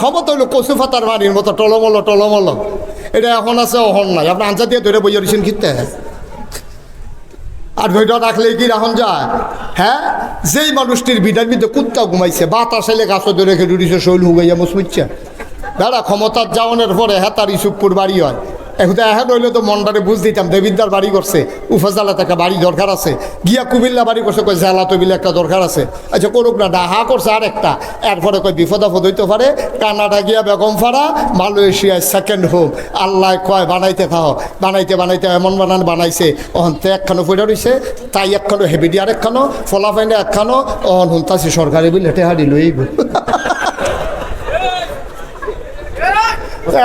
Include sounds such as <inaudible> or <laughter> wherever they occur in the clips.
ক্ষমতা হইল কচু ফাতার বাড়ির মতো টলমল টলমল। এটা এখন আছে, অহন নাই। আপনি আনসা দিয়ে ধরে বইয়া রয়েছেন কিনতে আর ধৈর্য রাখলে কি রাখন যায়? হ্যাঁ? যেই মানুষটির বিটার ভিতরে কুত্তা ঘুমাইছে, বাতাস এলে গাছও ধরে রেখে ডুডিছে শৈল হুগাইয়া মুসমুচ্ছে দাঁড়া ক্ষমতার যাওয়ানোর পরে হ্যাঁ তার ইসুপুর বাড়ি হয়। এখন এখন হইলে তো মনটারে বুঝ দিতাম দেবিদ্দার বাড়ি করছে উফাজালা একটা বাড়ি দরকার আছে। গিয়া কুমিল্লা বাড়ি করছে কই জালা তবিলে একটা দরকার আছে। আচ্ছা করুক না, ডাহা করছে আর একটা এরপরে বিপদ আপদ হইতে পারে, কানাডা গিয়া বেগম ফাড়া, মালয়েশিয়ায় সেকেন্ড হোম আল্লাহ কয়, বানাইতে থাও। বানাইতে বানাইতে এমন বানান বানাইছে। অহন তে একখানো পড়ে রইছে, তাই একখানো হেবিডি আর একখানো ফলাফাইনে একখানো, অহন হুনতাছি সরকারি বিল হেঁটে হাড়ি লইব। <laughs>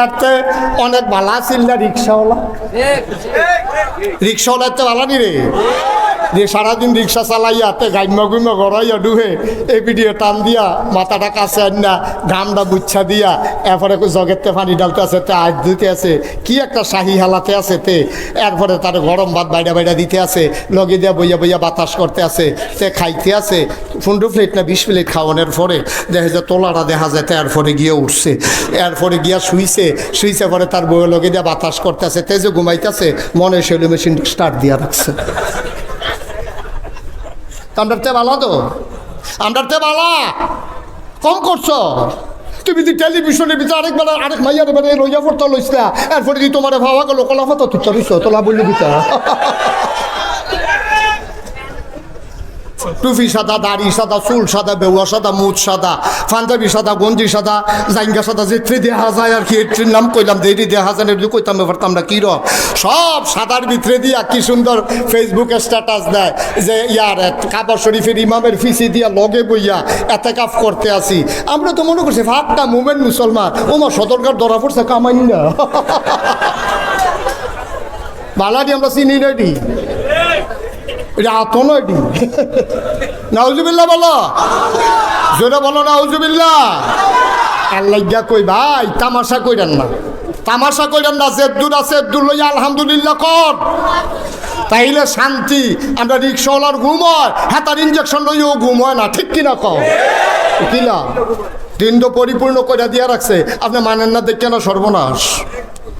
এতে অনেক ভালো আছিল না রিক্সাওয়ালা? রিক্সাওয়ালা? তো ভালো নি রে? যে সারাদিন রিক্সা চালাইয়া তে গাইমা গুইমা গড়াইয়া ডুহে এই টান দিয়া মাথাটা কাছে আন না ঘামটা বুচ্ছা দিয়া, এরপরে জগেতে পানি ডালতে আছে, তে আজ দিতে আছে, কি একটা শাহি হালাতে আছে তে, এরপরে তার গরম ভাত বাইরা বাইরা দিতে আছে, লগে দিয়া বইয়া বইয়া বাতাস করতে আছে, তে খাইতে আছে পনেরো প্লেট না বিশ প্লেট খাওয়ানোর পরে দেখা যায় তোলাটা দেখা যায়, তে এরপরে গিয়ে উঠছে, এরপরে গিয়া শুইছে শুইছে পরে তার বইয়ের লগে দিয়া বাতাস করতে আছে তেজে ঘুমাইতেছে মনে সেলু মেশিন স্টার্ট দিয়া রাখছে। আমরার তে বালা তো? আমরার তে বালা কম করছ? তুমি যদি টেলিভিশনের ভিতরে আরেকবার, আরেক মাইয়ার এবারে লইয়া পড়তে লইছিলা, এরপরে যদি তোমার ভাবা গেল কলাফা তো চলিস তোলা বললি দিতা। টুপি সাদা, দাড়ি সাদা, চুল সাদা বেউয়া সাদা মুখ সাদা, পাঞ্জাবি সাদা, গঞ্জি সাদা, জাইঙ্গা সাদা, যেত্রি দেহা যায় আর কি এট্রির নাম কইলাম দেরি দেহা যায় না কইতাম ব্যাপারটা আমরা কি রক সব সাদার ভিতরে দিয়া কি সুন্দর ফেসবুকে স্ট্যাটাস দেয়, যে ইয়ার কাবা শরীফের ইমামের ফিসি দিয়া লগে বইয়া এতে কাপ করতে আসি। আমরা তো মনে করছি ভাবটা মুমেন্ট মুসলমান ওমা সদরকার ধরা পড়ছে, কামাই না। <laughs> বালাডি আমরা চিনি নাইডি এটা আত নয়টি নাউজুবিল্লা বলো। জোরে বলো নাউজুবিল্লা আল্লাহ কই ভাই, তামাশা কইরেন না। তামাশা কইরেন না জেদ্দুর আছে জেদ্দুর লইয়া আলহামদুলিল্লাহ কর। তাইলে শান্তি, আমরা রিক্সাওয়ালার ঘুম হয় হ্যাঁ ইঞ্জেকশন লইও ঘুম হয় না, ঠিক কিনা কও? কিনা দিন তো পরিপূর্ণ করে দিয়া রাখছে, আপনি মানেন না দেখে না সর্বনাশ।